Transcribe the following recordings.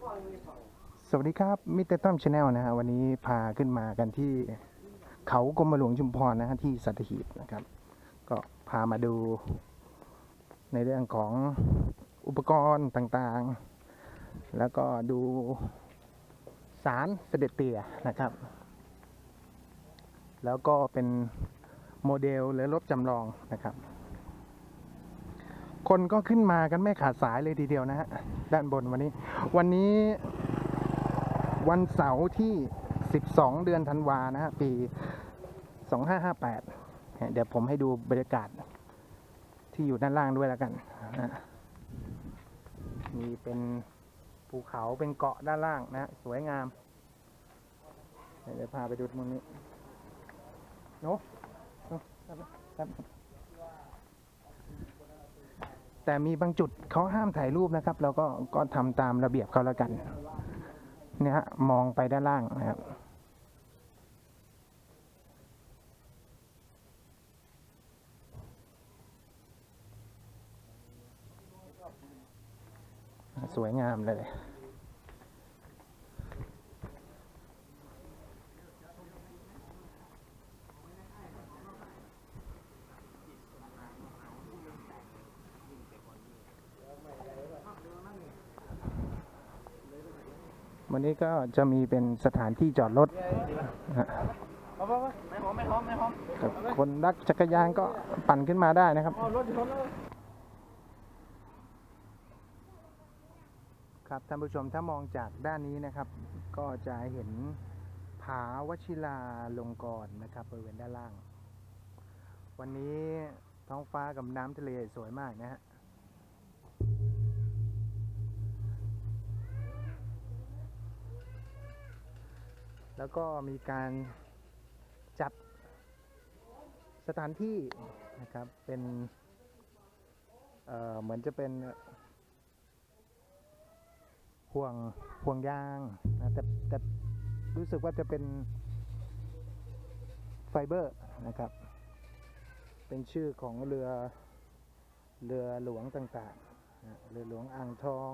สวัสดีครับมิเตอร์ต้อมชาแนลนะฮะวันนี้พาขึ้นมากันที่เขากรมหลวงชุมพรนะฮะที่สัตหีบนะครับ ก็พามาดูในเรื่องของอุปกรณ์ต่างๆ แล้วก็ดูสารเสด็จเตี่ยนะครับ แล้วก็เป็นโมเดลหรือรถจำลองนะครับ คนก็ขึ้นมากันไม่ขาดสายเลยทีเดียวนะฮะ ด้านบนวันนี้ วันนี้วันเสาร์ที่ 12 เดือนธันวานะฮะ ปี 2558 เดี๋ยวผมให้ดูบรรยากาศที่อยู่ด้านล่างด้วยแล้วกันนะมีเป็นภูเขาเป็นเกาะด้านล่างนะสวยงาม เดี๋ยวพาไปดูตรงนี้โน้โน้ครับครับ แต่มีบางจุดเขาห้ามถ่ายรูปนะครับ เราก็ก็ทำตามระเบียบเขาแล้วกันเนี่ยฮะมองไปด้านล่างนะครับสวยงามเลย วันนี้ก็จะมีเป็นสถานที่จอดรถนะฮะเอาไปไม่หอมไม่หอมไม่หอมกับคนรักจักรยานก็ปั่นขึ้นมาได้นะครับเอารถชนเลยครับท่านผู้ชมถ้ามองจากด้านนี้นะครับ ก็จะเห็นผาวชิราลงกรณ์นะครับบริเวณด้านล่าง วันนี้ท้องฟ้ากับน้ำทะเลสวยมากนะฮะ แล้วก็มีการจัดสถานที่นะครับเป็นเเหมือนจะเป็นห่วงห่วงยางนะแต่แต่รู้สึกว่าจะเป็นไฟเบอร์นะครับ เป็นชื่อของเรือเรือหลวงต่างๆนะเรือหลวงอ่างทอง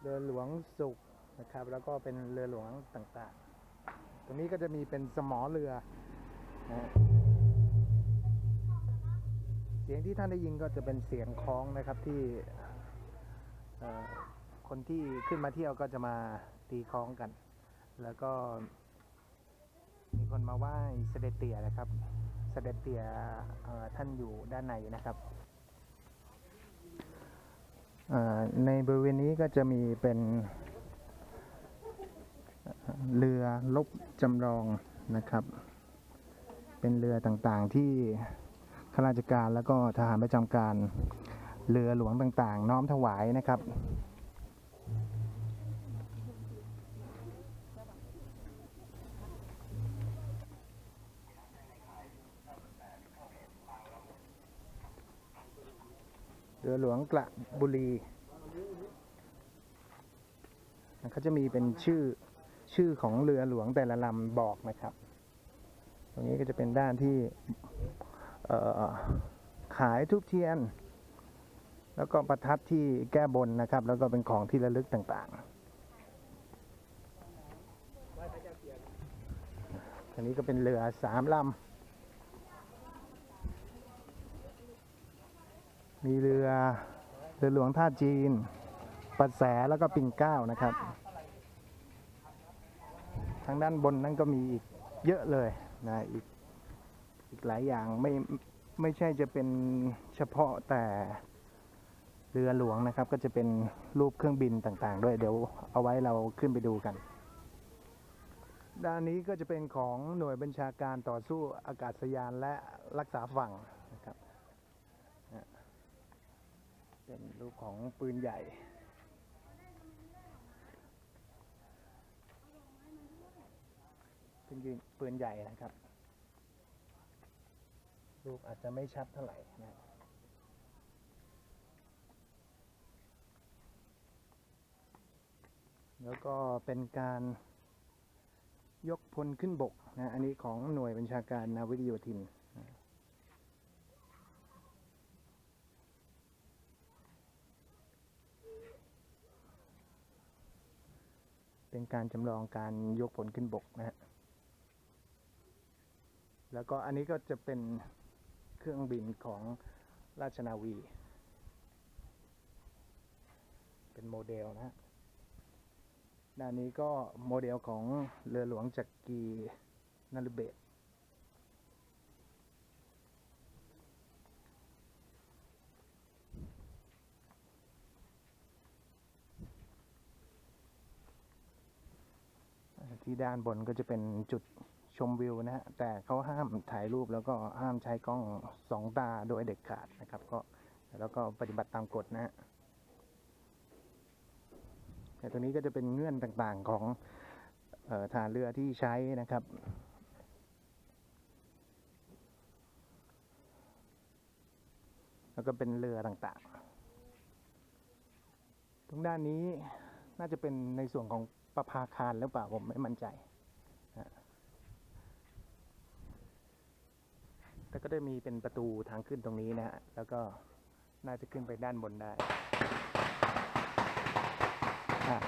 เรือหลวงสุข นะครับ แล้วก็เป็นเรือหลวงต่างๆ ตรงนี้ก็จะมีเป็นสมอเรือนะฮะเสียงที่ท่านได้ยินก็จะเป็นเสียงคล้องนะครับที่คนที่ขึ้นมาเที่ยวก็จะมาตีคล้องกัน แล้วก็มีคนมาไหว้เสด็จเตี่ยนะครับ เสด็จเตี่ยท่านอยู่ด้านในนะครับในบริเวณนี้ก็จะมีเป็น เรือลบจำลองนะครับ เป็นเรือต่างๆที่ข้าราชการแล้วก็ทหารประจำการเรือหลวงต่างๆ น้อมถวายนะครับ เรือหลวงกระบุรีเขาจะมีเป็นชื่อ ชื่อของเรือหลวงแต่ละลำบอกนะครับ ตรงนี้ก็จะเป็นด้านที่ขายทุบเทียน แล้วก็ประทัดที่แก้บนนะครับ แล้วก็เป็นของที่ระลึกต่างๆอันนี้ก็เป็นเรือสามลำมีเรือเรือหลวงท่าจีนปัดแสแล้วก็ปิ่นเก้านะครับางด้านบนนั่นก็มีอีกเยอะเลยนะอีกอีกหลายอย่างไม่ไม่ใช่จะเป็นเฉพาะแต่เรือหลวงนะครับ ก็จะเป็นรูปเครื่องบินต่างๆ ด้วยเดี๋ยวเอาไว้เราขึ้นไปดูกัน ด้านนี้ก็จะเป็นของหน่วยบัญชาการต่อสู้อากาศยานและรักษาฝั่งนะครับเป็นรูปของปืนใหญ่ ปืนยิงปืนใหญ่นะครับ รูปอาจจะไม่ชัดเท่าไหร่นะแล้วก็เป็นการยกพลขึ้นบกนะอันนี้ของหน่วยบัญชาการนาวิกโยธินนเป็นการจำลองการยกผลขึ้นบกนะฮะ แล้วก็อันนี้ก็จะเป็นเครื่องบินของราชนาวี เป็นโมเดลนะฮะด้านนี้ก็โมเดลของเรือหลวงจักรีนารุเบศที่ด้านบนก็จะเป็นจุด ชมวิวนะฮะแต่เขาห้ามถ่ายรูปแล้วก็ห้ามใช้กล้องสองตาโดยเด็ดขาดนะครับ ก็แล้วก็ปฏิบัติตามกฎนะฮะแต่ตัวนี้ก็จะเป็นเงื่อนต่างๆของออฐานเรือที่ใช้นะครับแล้วก็เป็นเรือต่างๆ ตรงด้านนี้น่าจะเป็นในส่วนของประภาคารหรือเปล่าผมไม่มั่นใจนะ แต่ก็ได้มีเป็นประตูทางขึ้นตรงนี้นะฮะ แล้วก็น่าจะขึ้นไปด้านบนได้อะ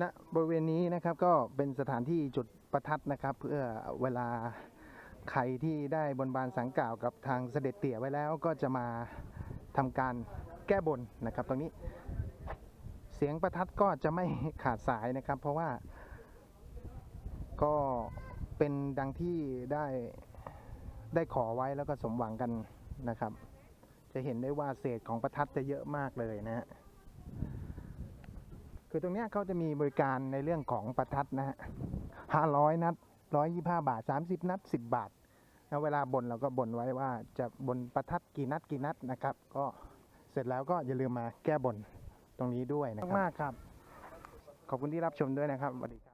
ณบริเวณนี้นะครับก็เป็นสถานที่จุดประทัดนะครับ เพื่อเวลาใครที่ได้บนบานสังกล่าวกับทางเสด็จเตี่ยไว้แล้วก็จะมาทำการแก้บนนะครับ ตรงนี้ เสียงประทัดก็จะไม่ขาดสายนะครับ เพราะว่าก็ เป็นดังที่ได้ได้ขอไว้แล้วก็สมหวังกันนะครับ จะเห็นได้ว่าเศษของประทัดจะเยอะมากเลยนะฮะคือตรงเนี้ยเขาจะมีบริการในเรื่องของประทัดนะฮะห้าร้อยนัดร้อยยี่ห้าบาทสามสิบนัดสิบบาทแล้วเวลาบนเราก็บนไว้ว่าจะบนประทัดกี่นัดกี่นัดนะครับ ก็เสร็จแล้วก็อย่าลืมมาแก้บนตรงนี้ด้วยนะครับมากครับ ขอบคุณที่รับชมด้วยนะครับสวัสดีครับ